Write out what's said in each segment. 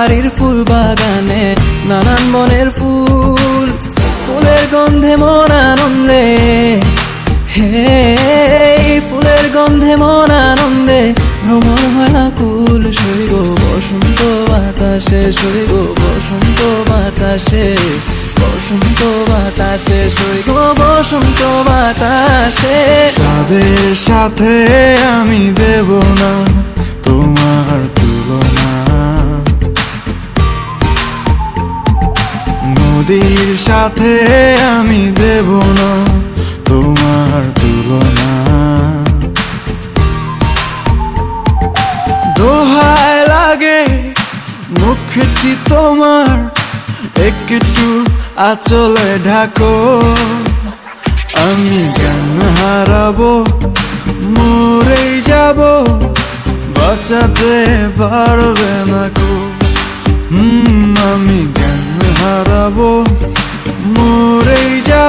বাড়ির ফুল বাগানে, নানান বনের ফুল, ফুলের গন্ধে মন আনন্দে। হে, ফুলের গন্ধে মন আনন্দে। ভ্রমণ হয় না কুল সইব বসন্ত বাতাসে সইব বসন্ত বাতাসে বসন্ত বাতাসে সইব বসন্ত বাতাসে। তাদের সাথে আমি দেব না, তোমার নদীর সাথে আমি দেব না তোমার তুলনা। দোহায় লাগে মুখটি তোমার, একটু আচলে ঢাকো। আমি জ্ঞান হারাবো, মরেই যাব, বাঁচাতে পারবে না কো আমি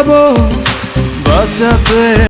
যাব বাঁচাতে